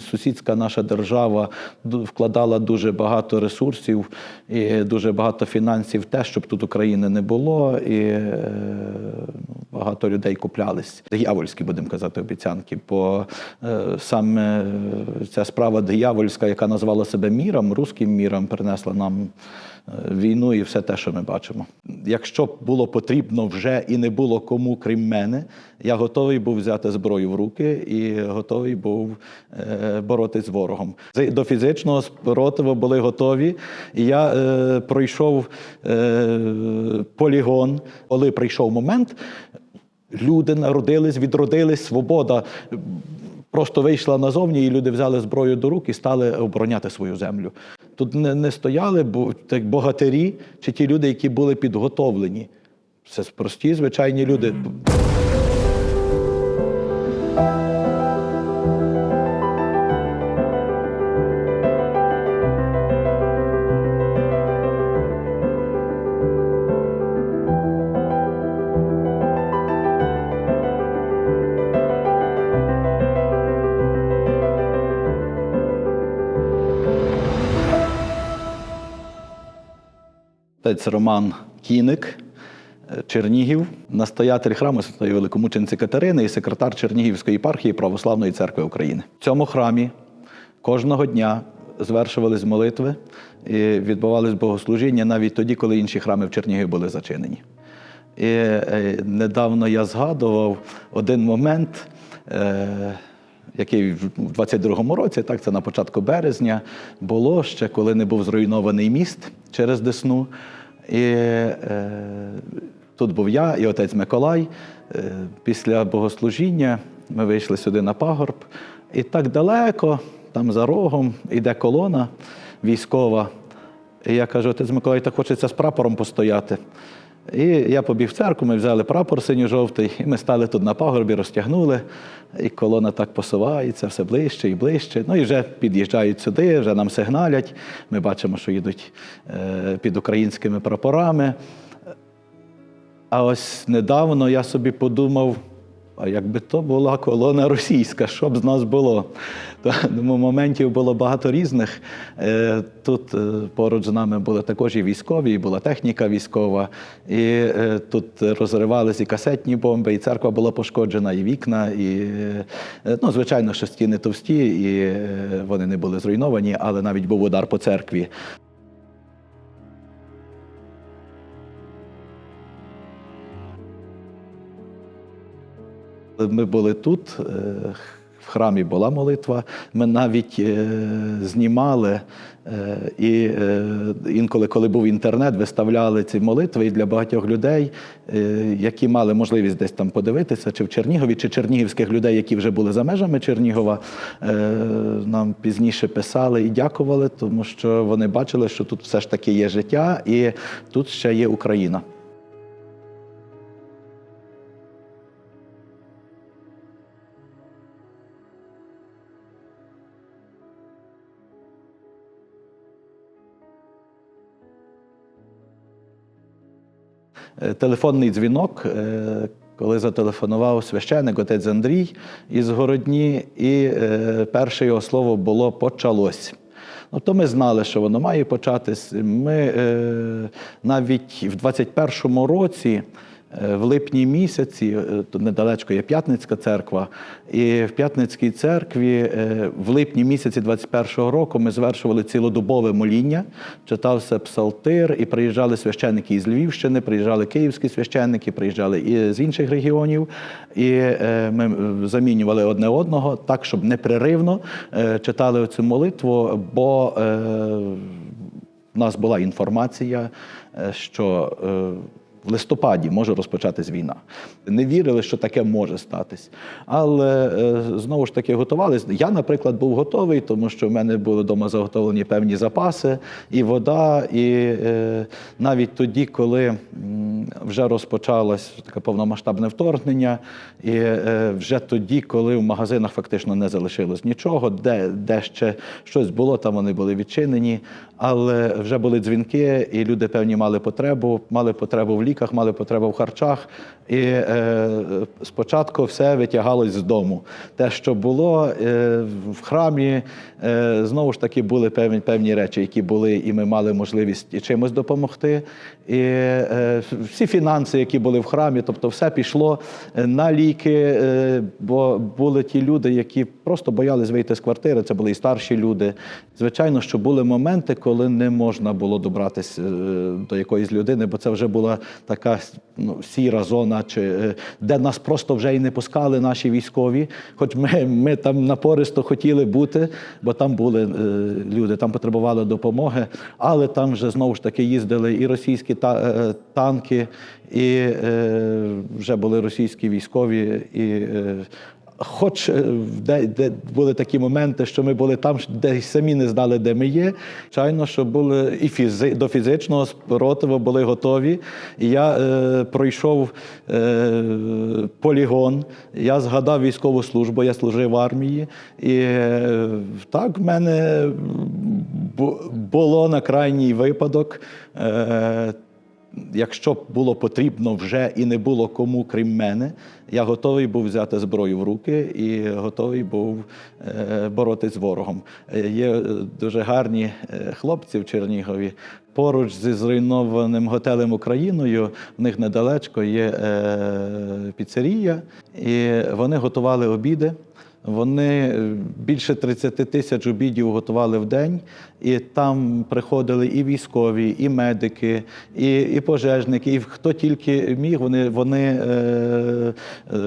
сусідська наша держава вкладала дуже багато ресурсів і дуже багато фінансів те, щоб тут України не було, і е, ну, багато людей куплялись. Диявольські, будемо казати, обіцянки. Бо е, саме е, ця справа диявольська, яка назвала себе міром, руським міром, принесла нам війну і все те, що ми бачимо. Якщо б було потрібно вже і не було кому, крім мене, я готовий був взяти зброю в руки і готовий був е, боротись з ворогом. До фізичного спротиву були готові. І я е, пройшов е, полігон, коли прийшов момент. Люди народились, відродились, свобода просто вийшла назовні, і люди взяли зброю до рук і стали обороняти свою землю. Тут не, не стояли бо- так, богатирі чи ті люди, які були підготовлені. Це прості, звичайні люди. Отець Роман Кіник, е, Чернігів, настоятель храму Святої Великомучениці Катерини і секретар Чернігівської єпархії Православної церкви України. В цьому храмі кожного дня звершувались молитви і відбувались богослужіння навіть тоді, коли інші храми в Чернігові були зачинені. І е, недавно я згадував один момент. Е, який в 22-му році, так це на початку березня, було ще, коли не був зруйнований міст через Десну. І е, тут був я і отець Миколай. Е, після богослужіння ми вийшли сюди на пагорб, і так далеко, там за рогом, іде колона військова. І я кажу, отець Миколай, так хочеться з прапором постояти. І я побіг в церкву, ми взяли прапор синьо-жовтий, і ми стали тут на пагорбі, розтягнули, і колона так посувається все ближче і ближче. Ну і вже під'їжджають сюди, вже нам сигналять. Ми бачимо, що їдуть е, під українськими прапорами. А ось недавно я собі подумав, а якби то була колона російська, що б з нас було? Тому моментів було багато різних. Е, Тут е, поруч з нами були також і військові, і була техніка військова, і е, тут розривалися і касетні бомби, і церква була пошкоджена, і вікна, і ну, звичайно, що стіни товсті, і вони не були зруйновані, але навіть був удар по церкві. Ми були тут, е, в храмі була молитва. Ми навіть е, знімали е, і інколи, коли був інтернет, виставляли ці молитви і для багатьох людей, які мали можливість десь там подивитися, чи в Чернігові, чи чернігівських людей, які вже були за межами Чернігова, нам пізніше писали і дякували, тому що вони бачили, що тут все ж таки є життя, і тут ще є Україна. Телефонний дзвінок, е, коли зателефонував священик отець Андрій із Городні, і е, перше його слово було почалось. Ну, то ми знали, що воно має початись. Ми е, навіть в 21-му році. Е, В липні місяці, е, тут недалечко є П'ятницька церква, і в П'ятницькій церкві е, в липні місяці 21-го року ми звершували цілодобове моління, читався псалтир, і приїжджали священники із Львівщини, приїжджали київські священники, приїжджали і з інших регіонів. І ми замінювали одне одного так, щоб непреривно читали цю молитву, бо в нас була інформація, що в листопаді може розпочатись війна. Не вірили, що таке може статись. Але е, знову ж таки готувалися. Я, наприклад, був готовий, тому що в мене були вдома заготовлені певні запаси, і вода. І е, навіть тоді, коли вже розпочалось таке повномасштабне вторгнення, і е, вже тоді, коли в магазинах фактично не залишилось нічого, де, де ще щось було, там вони були відчинені. Але вже були дзвінки, і люди певні мали потребу, мали потребу в ліках, мали потребу в харчах. І е, спочатку все витягалось з дому. Те, що було е, в храмі, е, знову ж таки були певні, певні речі, які були, і ми мали можливість чимось допомогти. І е, всі фінанси, які були в храмі, тобто все пішло е, на ліки, е, бо були ті люди, які просто боялись вийти з квартири. Це були і старші люди. Звичайно, що були моменти, коли не можна було добратися е, до якоїсь людини, бо це вже була така ну, сіра зона, чи е, де нас просто вже і не пускали наші військові. Хоч ми, ми там напористо хотіли бути, бо там були е, люди, там потребували допомоги, але там вже знову ж таки їздили і російські та, танки, і вже були російські військові. і Хоч е, де, де були такі моменти, що ми були там, де самі не знали, де ми є. Звичайно, що були і фізи, до фізичного спротиву були готові. І я е, пройшов е, полігон, я згадав військову службу, я служив в армії. І е, так в мене було на крайній випадок. Е, Якщо було потрібно вже і не було кому, крім мене, я готовий був взяти зброю в руки і готовий був е, боротись з ворогом. Е, Є е, дуже гарні хлопці в Чернігові. Поруч зі зруйнованим готелем Україною, в них недалечко є піцерія, і вони готували обіди. Вони е, більше 30 тисяч обідів готували в день, і там приходили і військові, і медики, і, і пожежники, і хто тільки міг, вони, вони е, е,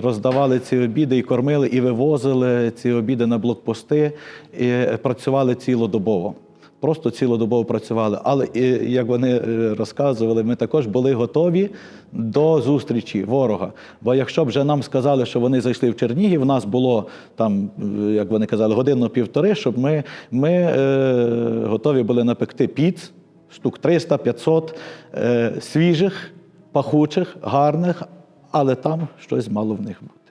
роздавали ці обіди і кормили, і вивозили ці обіди на блокпости, і працювали цілодобово. Просто цілодобово працювали. Але як вони е, розказували, ми також були готові до зустрічі ворога. Бо якщо б вже нам сказали, що вони зайшли в Чернігів, нас було там, е, як вони казали, годину-півтори, щоб ми, ми е, готові були напекти піц, штук 300-500 е, свіжих, пахучих, гарних, але там щось мало в них бути.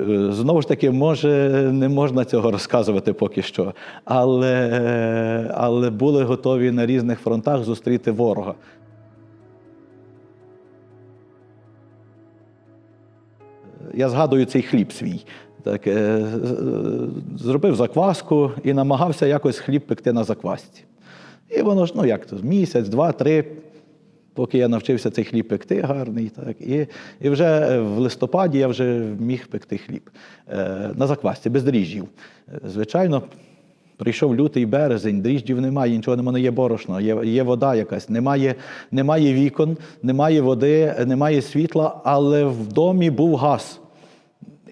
Е, Знову ж таки, може, не можна цього розказувати поки що, але, але були готові на різних фронтах зустріти ворога. Я згадую цей хліб свій. Так, е, зробив закваску і намагався якось хліб пекти на заквасці. І воно ж, ну як то, місяць, два, три, поки я навчився цей хліб пекти гарний. Так, і, і вже в листопаді я вже міг пекти хліб е, на заквасці, без дріжджів. Е, Звичайно, прийшов лютий березень, дріжджів немає, нічого немає, є борошно, є, є вода якась, немає, немає вікон, немає води, немає світла, але в домі був газ.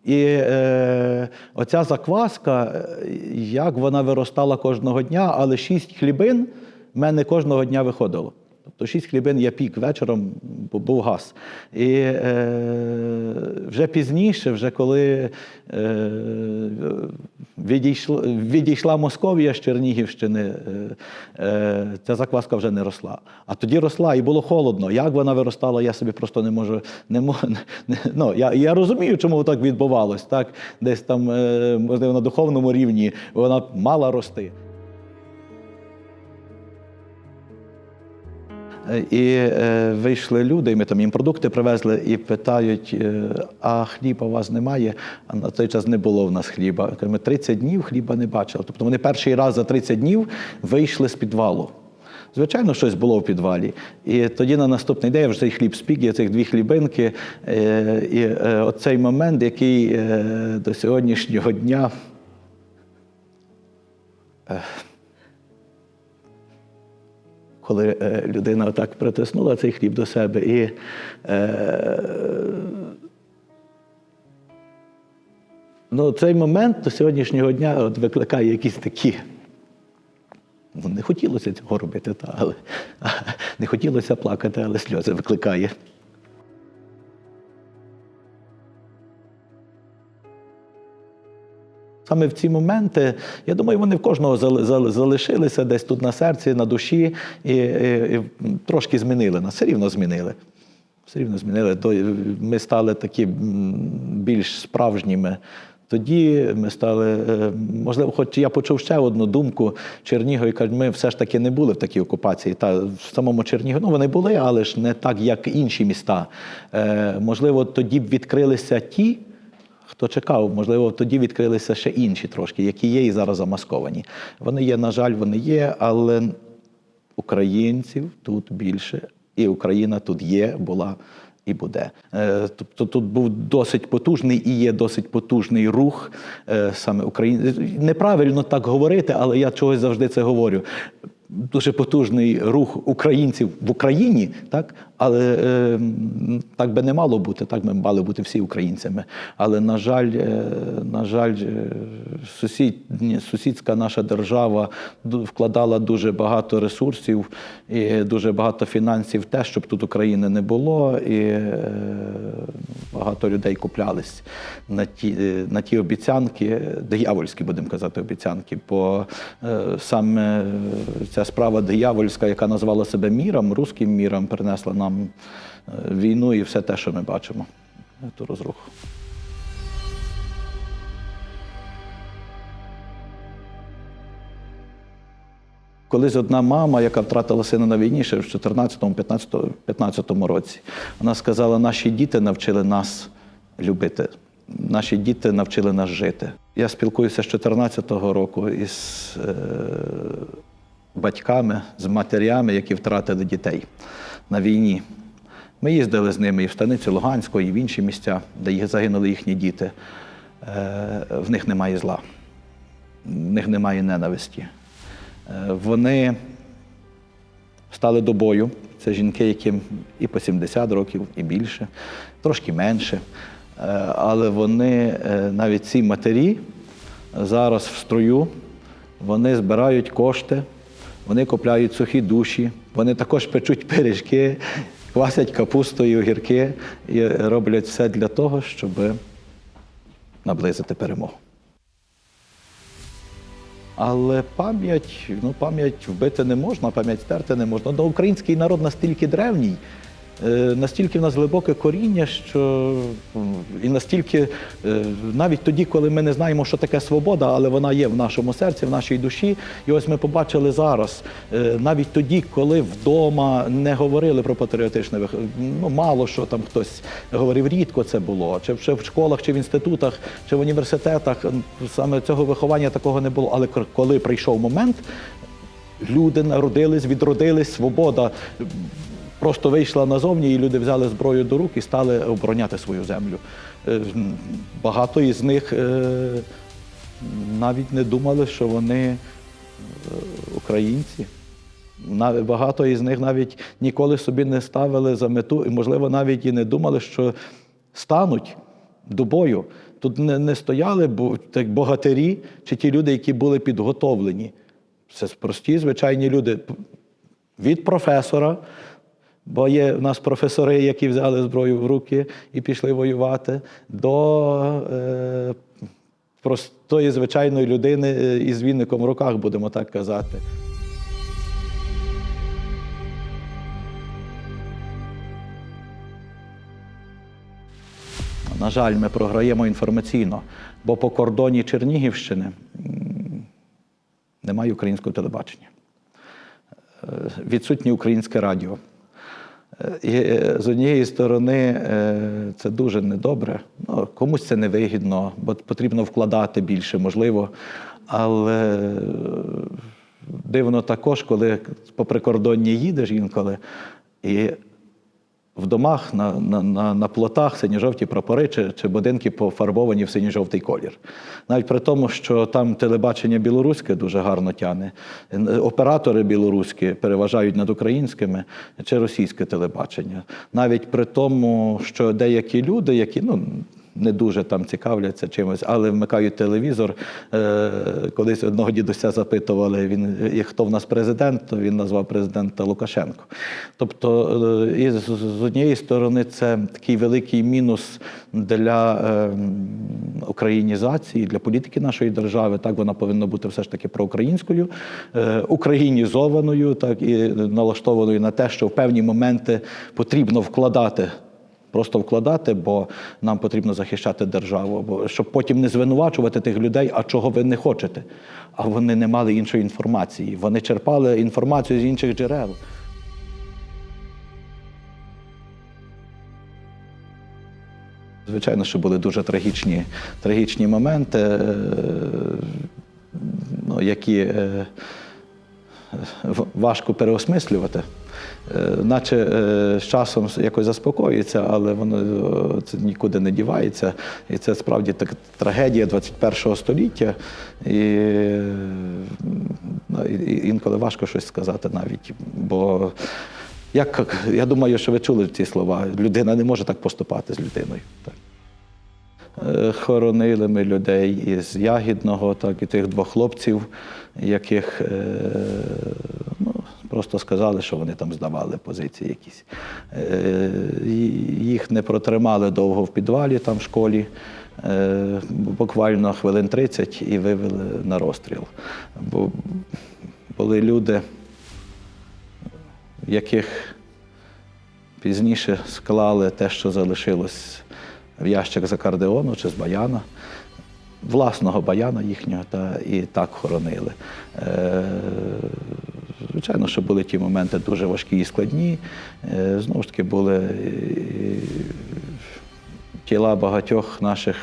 І е, оця закваска, е, як вона виростала кожного дня, але шість хлібин в мене кожного дня виходило. Тобто шість хлібин я пік вечором, бо був газ. І е, вже пізніше, вже коли е, відійшла, відійшла Московія з Чернігівщини, е, е, ця закваска вже не росла. А тоді росла і було холодно. Як вона виростала, я собі просто не можу. Не можу не, ну, я, я розумію, чому так відбувалось. Так? Десь там, е, можливо, на духовному рівні вона мала рости. І е, вийшли люди, і ми там їм продукти привезли і питають: е, а хліба у вас немає? А на той час не було в нас хліба. Ми 30 днів хліба не бачили. Тобто вони перший раз за 30 днів вийшли з підвалу. Звичайно, щось було в підвалі. І тоді на наступний день я вже цей хліб спік, є цих дві хлібинки. Е, І оцей момент, який до сьогоднішнього дня. Коли е, людина отак притиснула цей хліб до себе і е, ну, цей момент до сьогоднішнього дня от викликає якісь такі. Ну, не хотілося цього робити, та, але не хотілося плакати, але сльози викликає. Саме в ці моменти, я думаю, вони в кожного зали- зали- залишилися десь тут на серці, на душі, і, і, і трошки змінили нас, все рівно змінили. Все рівно змінили. Ми стали такі більш справжніми, Тоді ми стали, е, можливо, хоч я почув ще одну думку Чернігова, яка ми все ж таки не були в такій окупації. Та в самому Чернігові ну, вони були, але ж не так, як інші міста. Е, можливо, тоді б відкрилися ті, хто чекав, можливо, тоді відкрилися ще інші трошки, які є і зараз замасковані. Вони є, на жаль, вони є, але українців тут більше, і Україна тут є, була і буде. Е, Тобто тут був досить потужний і є досить потужний рух е, саме України. Неправильно так говорити, але я чогось завжди це говорю. Дуже потужний рух українців в Україні, так але е, так би не мало бути. Так ми мали бути всі українцями. Але на жаль, е, на жаль, е, сусід, сусідська наша держава вкладала дуже багато ресурсів і дуже багато фінансів в те, щоб тут України не було, і е, багато людей куплялись на ті, е, на ті обіцянки, диявольські, будемо казати, обіцянки. Бо е, саме ця справа диявольська, яка назвала себе міром, руським міром, принесла нам е, війну і все те, що ми бачимо. Ту розруху. Колись одна мама, яка втратила сина на війні ще в 14-15 році, вона сказала: наші діти навчили нас любити, наші діти навчили нас жити. Я спілкуюся з 14-го року із е, батьками, з матерями, які втратили дітей на війні. Ми їздили з ними і в станицю Луганську, і в інші місця, де загинули їхні діти. Е, в них немає зла, в них немає ненависті. Е, Вони стали до бою. Це жінки, яким і по 70 років, і більше, трошки менше. Е, Але вони, навіть ці матері, зараз в строю, вони збирають кошти, вони купляють сухі душі, вони також печуть пиріжки, квасять капусту і огірки і роблять все для того, щоб наблизити перемогу. Але пам'ять, ну пам'ять вбити не можна, пам'ять стерти не можна. Ну, український народ настільки древній, настільки в нас глибоке коріння, що і настільки е, навіть тоді, коли ми не знаємо, що таке свобода, але вона є в нашому серці, в нашій душі. І ось ми побачили зараз, е, навіть тоді, коли вдома не говорили про патріотичне ну мало що там хтось говорив, рідко це було, чи в- школах, чи в інститутах, чи в університетах. Саме цього виховання такого не було. Але коли прийшов момент, люди народились, відродились, свобода просто вийшла назовні, і люди взяли зброю до рук і стали обороняти свою землю. Е, Багато із них е, навіть не думали, що вони е, українці. Багато із них навіть ніколи собі не ставили за мету, і, можливо, навіть і не думали, що стануть до бою. Тут не, не стояли так, богатирі чи ті люди, які були підготовлені. Це прості, звичайні люди. Від професора, бо є в нас професори, які взяли зброю в руки і пішли воювати, до е, простої звичайної людини е, із вінником в руках, будемо так казати. На жаль, ми програємо інформаційно, бо по кордоні Чернігівщини немає українського телебачення, Е, відсутнє українське радіо. Е, І е, з однієї сторони е, це дуже недобре. Ну, комусь це невигідно, бо потрібно вкладати більше, можливо. Але дивно також, коли по прикордонні їдеш інколи, і в домах на, на, на, на плотах синьо-жовті прапори чи, чи будинки пофарбовані в синьо-жовтий колір. Навіть при тому, що там телебачення білоруське дуже гарно тяне. Оператори білоруські переважають над українськими чи російське телебачення. Навіть при тому, що деякі люди, які ну. Не дуже там цікавляться чимось, але вмикають телевізор. Е, колись одного дідуся запитували, він хто в нас президент, то він назвав президента Лукашенко. Тобто, е, і з, однієї сторони, це такий великий мінус для е, українізації, для політики нашої держави. Так вона повинна бути все ж таки проукраїнською, українізованою, так і налаштованою на те, що в певні моменти потрібно вкладати просто вкладати, бо нам потрібно захищати державу, бо щоб потім не звинувачувати тих людей, а чого ви не хочете. А вони не мали іншої інформації. Вони черпали інформацію з інших джерел. Звичайно, що були дуже трагічні, трагічні моменти, е, ну, які е, важко переосмислювати. Е, Наче е, з часом якось заспокоюється, але воно е, це нікуди не дівається. І це справді так, трагедія 21-го століття. І, інколи важко щось сказати навіть. Бо як, я думаю, що ви чули ці слова. Людина не може так поступати з людиною. Так. Хоронили ми людей із Ягідного, так і тих двох хлопців, яких е, просто сказали, що вони там здавали позиції якісь. Е, Їх не протримали довго в підвалі там в школі, е, буквально хвилин 30 і вивели на розстріл. Бо були люди, яких пізніше склали те, що залишилось в ящик з акордеону чи з баяна, власного баяна їхнього, та і так хоронили. Е, звичайно, що були ті моменти дуже важкі і складні. Е, знову ж таки, були тіла багатьох наших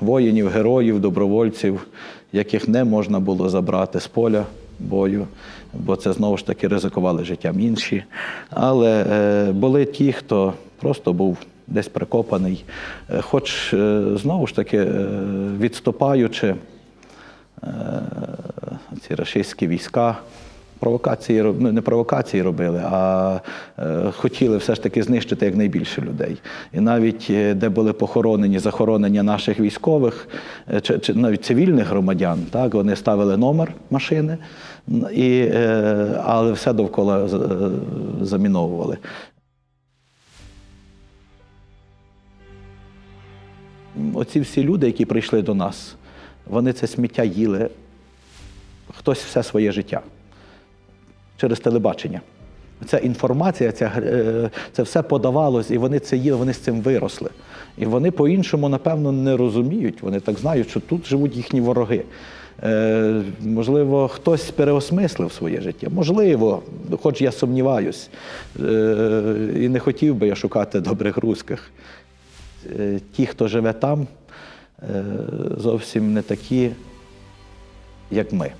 воїнів, героїв, добровольців, яких не можна було забрати з поля бою, бо це знову ж таки ризикували життям інші. Але е, були ті, хто просто був десь прикопаний, Е, хоч е, знову ж таки, е, відступаючи, е, ці рашистські війська. Провокації ну, не провокації робили, а е, хотіли все ж таки знищити якнайбільше людей. І навіть е, де були похоронені захоронення наших військових е, чи, чи навіть цивільних громадян, так вони ставили номер машини, і, але все довкола заміновували. Оці всі люди, які прийшли до нас, вони це сміття їли хтось все своє життя через телебачення. Ця інформація, ця, е, це все подавалось, і вони це їли, вони з цим виросли. І вони по-іншому, напевно, не розуміють. Вони так знають, що тут живуть їхні вороги. Е, можливо, хтось переосмислив своє життя. Можливо, хоч я сумніваюсь. Е, і не хотів би я шукати добрих русських. Е, ті, хто живе там, е, зовсім не такі, як ми.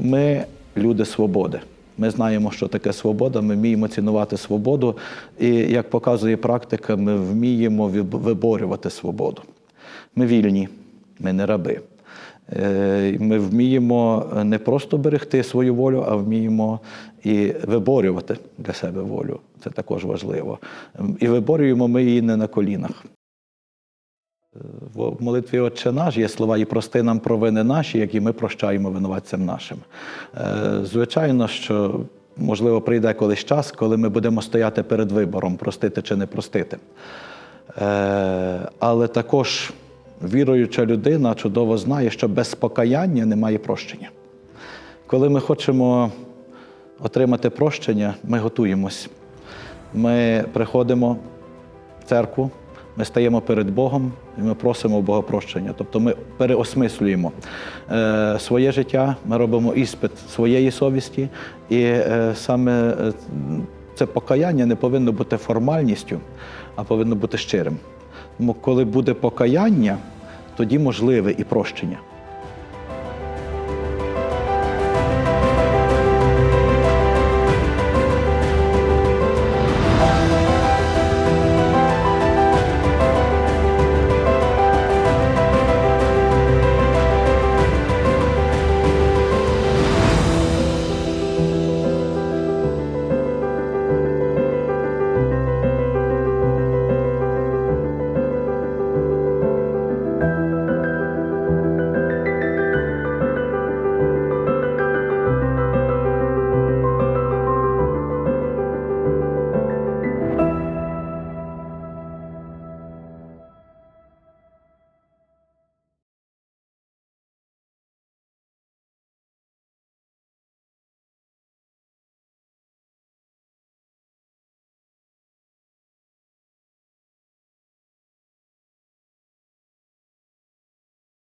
Ми люди свободи. Ми знаємо, що таке свобода, ми вміємо цінувати свободу. І як показує практика, ми вміємо виборювати свободу. Ми вільні, ми не раби. Е, Ми вміємо не просто берегти свою волю, а вміємо і виборювати для себе волю. Це також важливо. І виборюємо ми її не на колінах. В молитві Отче наш є слова і прости нам провини наші, які ми прощаємо винуватцям нашим. Е, Звичайно, що можливо прийде колись час, коли ми будемо стояти перед вибором, простити чи не простити. Е, Але також віруюча людина чудово знає, що без покаяння немає прощення. Коли ми хочемо отримати прощення, ми готуємось. Ми приходимо в церкву, ми стаємо перед Богом і ми просимо Бога прощення. Тобто ми переосмислюємо е, своє життя, ми робимо іспит своєї совісті, і е, саме е, це покаяння не повинно бути формальністю, а повинно бути щирим. Тому коли буде покаяння, тоді можливе і прощення.